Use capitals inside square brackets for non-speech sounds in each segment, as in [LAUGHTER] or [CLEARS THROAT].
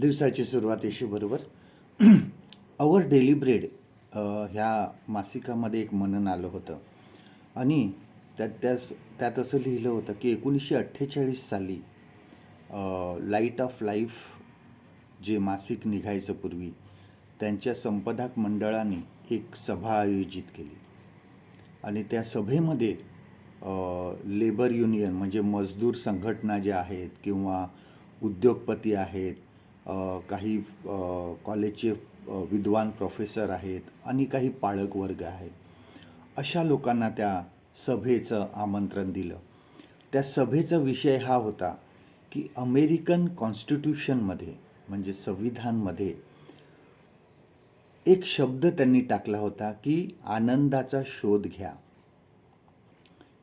दिवसाची सुरुवात येशी बरोबर. अवर डेली ब्रेड ह्या मासिकामध्ये एक मनन आलं होतं. आणि त्यात त्यास त्यात असं लिहिलं होतं की एकोणीसशे अठ्ठेचाळीस साली लाइट ऑफ लाईफ जे मासिक निघायचं पूर्वी त्यांच्या संपदाक मंडळाने एक सभा आयोजित केली. आणि त्या सभेमध्ये लेबर युनियन म्हणजे मजदूर संघटना ज्या आहेत किंवा उद्योगपती आहेत काही कॉलेजचे विद्वान प्रोफेसर आहेत आणि काही पाळक वर्ग आहे अशा लोकांना त्या सभेचं आमंत्रण दिलं. त्या सभेचा विषय हा होता की अमेरिकन कॉन्स्टिट्यूशनमध्ये म्हणजे संविधानमध्ये एक शब्द त्यांनी टाकला होता की आनंदाचा शोध घ्या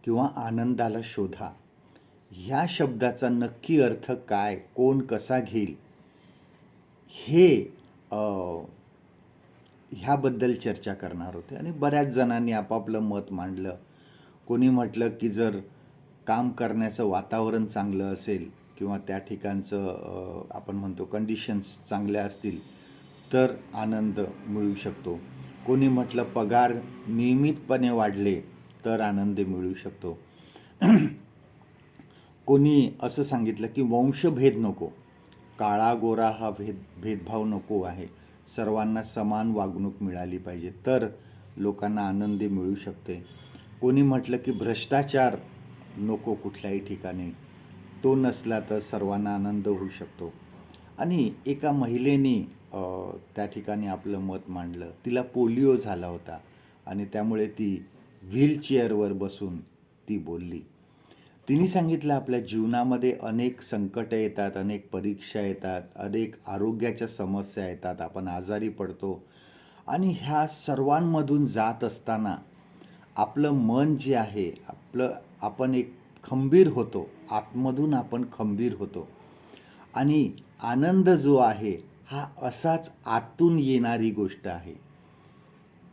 किंवा आनंदाला शोधा. ह्या शब्दाचा नक्की अर्थ काय कोण कसा घेईल हे ह्याबद्दल चर्चा करणार होते. आणि बऱ्याच जणांनी आपापलं मत मांडलं. कोणी म्हटलं की जर काम करण्याचं वातावरण चांगलं असेल किंवा त्या ठिकाणचं आपण म्हणतो कंडिशन्स चांगल्या असतील तर आनंद मिळू शकतो. कोणी म्हटलं पगार नियमितपणे वाढले तर आनंद मिळू शकतो. [CLEARS THROAT] कोणी असं सांगितलं की वंशभेद नको. काळा गोरा हा भेद भेदभाव नको आहे. सर्वांना समान वागणूक मिळाली पाहिजे तर लोकांना आनंदी मिळू शकते. कोणी म्हटलं की भ्रष्टाचार नको कुठल्याही ठिकाणी. तो नसला तर सर्वांना आनंद होऊ शकतो. आणि एका महिलेने त्या ठिकाणी आपलं मत मांडलं. तिला पोलिओ झाला होता आणि त्यामुळे ती व्हीलचेअरवर बसून ती बोलली. तिने सांगितलं आपल्या जीवनामध्ये अनेक संकटं येतात अनेक परीक्षा येतात अनेक आरोग्याच्या समस्या येतात आपण आजारी पडतो. आणि ह्या सर्वांमधून जात असताना आपलं मन जे आहे आपलं आपण एक खंबीर होतो आतमधून आपण खंबीर होतो. आणि आनंद जो आहे हा असाच आतून येणारी गोष्ट आहे.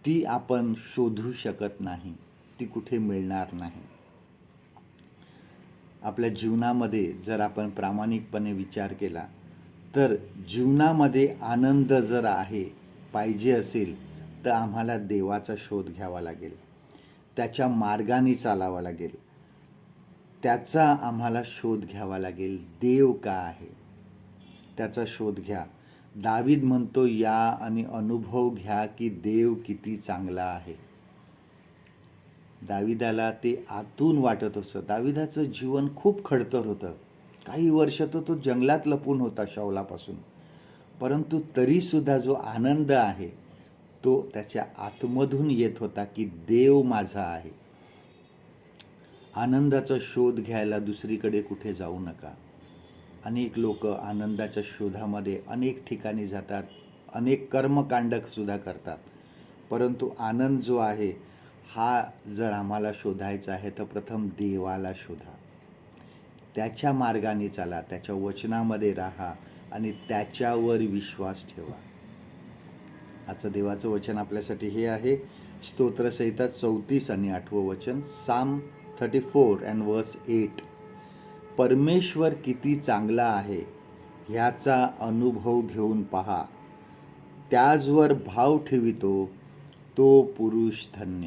ती आपण शोधू शकत नाही ती कुठे मिळणार नाही. आपल्या जीवनामध्ये जर आपण प्रामाणिकपणे विचार केला तर जीवनामध्ये आनंद जर आहे पाहिजे असेल तर आम्हाला देवाचा शोध घ्यावा लागेल. त्याच्या मार्गाने चालावा लागेल. त्याचा आम्हाला शोध घ्यावा लागेल. देव का आहे? त्याचा शोध घ्या. दावीद म्हणतो या आणि अनुभव घ्या की देव किती चांगला आहे. दाविदाला ते आतून वाटत असतं. दाविदाचं जीवन खूप खडतर होतं. काही वर्ष तर तो जंगलात लपून होता शौलापासून परंतु तरीसुद्धा जो आनंद आहे तो त्याच्या आतमधून येत होता की देव माझा आहे. आनंदाचा शोध घ्यायला दुसरीकडे कुठे जाऊ नका. अनेक लोक आनंदाच्या शोधामध्ये अनेक ठिकाणी जातात अनेक कर्मकांडकसुद्धा करतात. परंतु आनंद जो आहे हा जर आम्हाला शोधायचा आहे तर प्रथम देवाला शोधा. त्याच्या मार्गाने चाला त्याच्या वचनामध्ये राहा आणि त्याच्यावर विश्वास ठेवा. आजचं देवाचं वचन आपल्यासाठी हे आहे. स्तोत्रसहिता चौतीस आणि आठवं वचन psalm thirty four and verse eight परमेश्वर किती चांगला आहे ह्याचा अनुभव घेऊन पहा. त्याचवर भाव ठेवितो तो पुरुष धन्य.